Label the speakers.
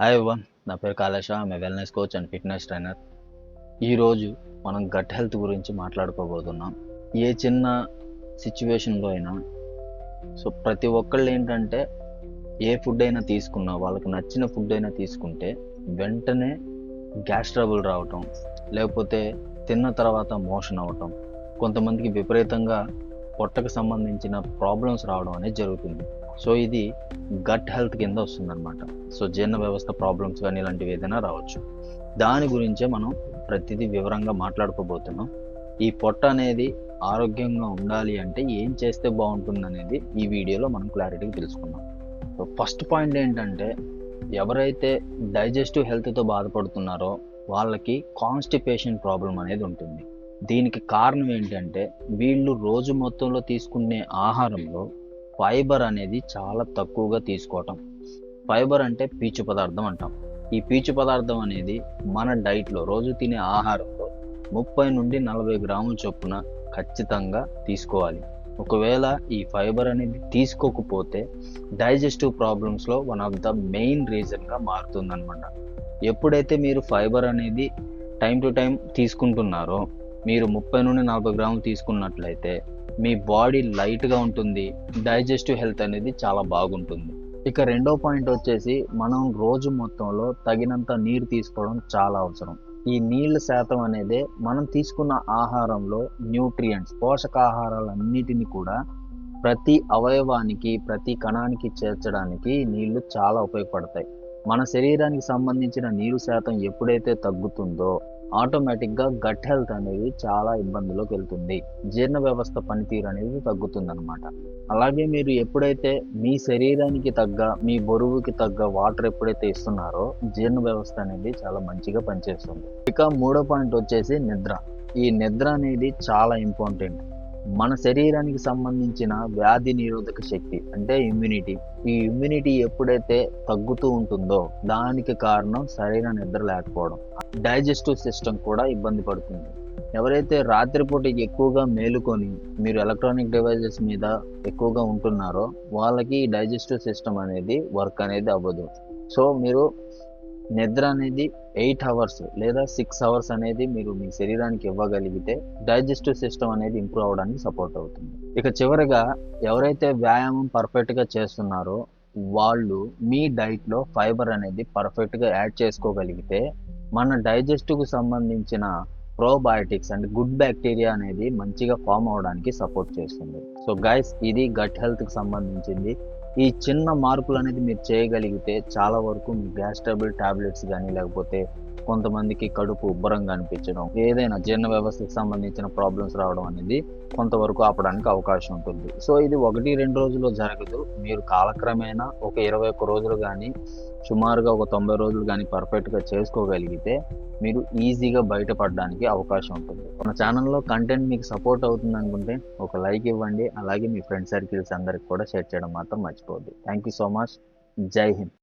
Speaker 1: Hi one నా పేరు కాళేశ. ఆమె wellness coach and fitness trainer ఈరోజు మనం గట్ హెల్త్ గురించి మాట్లాడుకోబోతున్నాం. ఏ చిన్న సిచ్యువేషన్లో అయినా సో ప్రతి ఒక్కళ్ళు ఏంటంటే ఏ ఫుడ్ అయినా తీసుకున్నా వాళ్ళకి నచ్చిన ఫుడ్ అయినా తీసుకుంటే వెంటనే గ్యాస్ ట్రబుల్ రావటం లేకపోతే తిన్న తర్వాత మోషన్ అవ్వటం కొంతమందికి విపరీతంగా పొట్టకు సంబంధించిన ప్రాబ్లమ్స్ రావడం అనేది జరుగుతుంది. సో ఇది గట్ హెల్త్ కింద వస్తుందన్నమాట. సో జీర్ణ వ్యవస్థ ప్రాబ్లమ్స్ కానీ ఇలాంటివి ఏదైనా రావచ్చు. దాని గురించే మనం ప్రతిదీ వివరంగా మాట్లాడుకోబోతున్నాం. ఈ పొట్ట అనేది ఆరోగ్యంగా ఉండాలి అంటే ఏం చేస్తే బాగుంటుంది అనేది ఈ వీడియోలో మనం క్లారిటీగా తెలుసుకుందాం. సో ఫస్ట్ పాయింట్ ఏంటంటే ఎవరైతే డైజెస్టివ్ హెల్త్తో బాధపడుతున్నారో వాళ్ళకి కాన్స్టిపేషన్ ప్రాబ్లం అనేది ఉంటుంది. దీనికి కారణం ఏంటంటే వీళ్ళు రోజు మొత్తంలో తీసుకునే ఆహారంలో ఫైబర్ అనేది చాలా తక్కువగా తీసుకోవటం. ఫైబర్ అంటే పీచు పదార్థం అంటాం. ఈ పీచు పదార్థం అనేది మన డైట్లో రోజు తినే ఆహారంలో ముప్పై నుండి నలభై గ్రాముల చొప్పున ఖచ్చితంగా తీసుకోవాలి. ఒకవేళ ఈ ఫైబర్ అనేది తీసుకోకపోతే డైజెస్టివ్ ప్రాబ్లమ్స్లో వన్ ఆఫ్ ద మెయిన్ రీజన్గా మారుతుందన్నమాట. ఎప్పుడైతే మీరు ఫైబర్ అనేది టైం టు టైం తీసుకుంటున్నారో మీరు ముప్పై నుండి నలభై గ్రాములు తీసుకున్నట్లయితే మీ బాడీ లైట్గా ఉంటుంది డైజెస్టివ్ హెల్త్ అనేది చాలా బాగుంటుంది. ఇక రెండో పాయింట్ వచ్చేసి మనం రోజు మొత్తంలో తగినంత నీరు తీసుకోవడం చాలా అవసరం. ఈ నీళ్ళ శాతం అనేది మనం తీసుకున్న ఆహారంలో న్యూట్రియంట్స్ పోషకాహారాలన్నిటిని కూడా ప్రతి అవయవానికి ప్రతి కణానికి చేర్చడానికి నీళ్ళు చాలా ఉపయోగపడతాయి. మన శరీరానికి సంబంధించిన నీరు శాతం ఎప్పుడైతే తగ్గుతుందో ఆటోమేటిక్గా గట్ హెల్త్ అనేది చాలా ఇబ్బందిలోకి వెళ్తుంది. జీర్ణ వ్యవస్థ పనితీరు అనేది తగ్గుతుంది అనమాట అలాగే మీరు ఎప్పుడైతే మీ శరీరానికి తగ్గ మీ బరువుకి తగ్గ వాటర్ ఎప్పుడైతే ఇస్తున్నారో జీర్ణ వ్యవస్థ అనేది చాలా మంచిగా పనిచేస్తుంది. ఇక మూడో పాయింట్ వచ్చేసి నిద్ర. ఈ నిద్ర అనేది చాలా ఇంపార్టెంట్. మన శరీరానికి సంబంధించిన వ్యాధి నిరోధక శక్తి అంటే ఇమ్యూనిటీ ఈ ఇమ్యూనిటీ ఎప్పుడైతే తగ్గుతూ ఉంటుందో దానికి కారణం సరైన నిద్ర లేకపోవడం. డైజెస్టివ్ సిస్టమ్ కూడా ఇబ్బంది పడుతుంది. ఎవరైతే రాత్రిపూట ఎక్కువగా మేలుకొని మీరు ఎలక్ట్రానిక్ డివైజెస్ మీద ఎక్కువగా ఉంటున్నారో వాళ్ళకి డైజెస్టివ్ సిస్టమ్ అనేది వర్క్ అనేది అవ్వదు. సో మీరు నిద్ర అనేది ఎయిట్ అవర్స్ లేదా సిక్స్ అవర్స్ అనేది మీరు మీ శరీరానికి ఇవ్వగలిగితే డైజెస్టివ్ సిస్టమ్ అనేది ఇంప్రూవ్ అవడానికి సపోర్ట్ అవుతుంది. ఇక చివరిగా ఎవరైతే వ్యాయామం పర్ఫెక్ట్గా చేస్తున్నారో వాళ్ళు మీ డైట్లో ఫైబర్ అనేది పర్ఫెక్ట్గా యాడ్ చేసుకోగలిగితే మన డైజెస్టివ్కు సంబంధించిన ప్రోబయోటిక్స్ అండ్ గుడ్ బ్యాక్టీరియా అనేది మంచిగా ఫామ్ అవడానికి సపోర్ట్ చేస్తుంది. సో గైస్ ఇది గట్ హెల్త్కి సంబంధించింది. ఈ చిన్న మార్పులు అనేది మీరు చేయగలిగితే చాలా వరకు మీ గ్యాస్ ట్రబుల్ టాబ్లెట్స్ కానీ లేకపోతే కొంతమందికి కడుపు ఉబ్బరంగా అనిపించడం ఏదైనా జీర్ణ వ్యవస్థకు సంబంధించిన ప్రాబ్లమ్స్ రావడం అనేది కొంతవరకు ఆపడానికి అవకాశం ఉంటుంది. సో ఇది ఒకటి రెండు రోజుల్లో జరగదు. మీరు కాలక్రమేణా ఒక ఇరవై ఒక్క రోజులు కానీ సుమారుగా ఒక తొంభై రోజులు కానీ పర్ఫెక్ట్గా చేసుకోగలిగితే మీరు ఈజీగా బయటపడడానికి అవకాశం ఉంటుంది. మన ఛానల్లో కంటెంట్ మీకు సపోర్ట్ అవుతుంది అనుకుంటే ఒక లైక్ ఇవ్వండి. అలాగే మీ ఫ్రెండ్ సర్కిల్స్ అందరికి కూడా షేర్ చేయడం మాత్రం మర్చిపోవద్దు. థ్యాంక్ యూ సో మచ్ జై హింద్.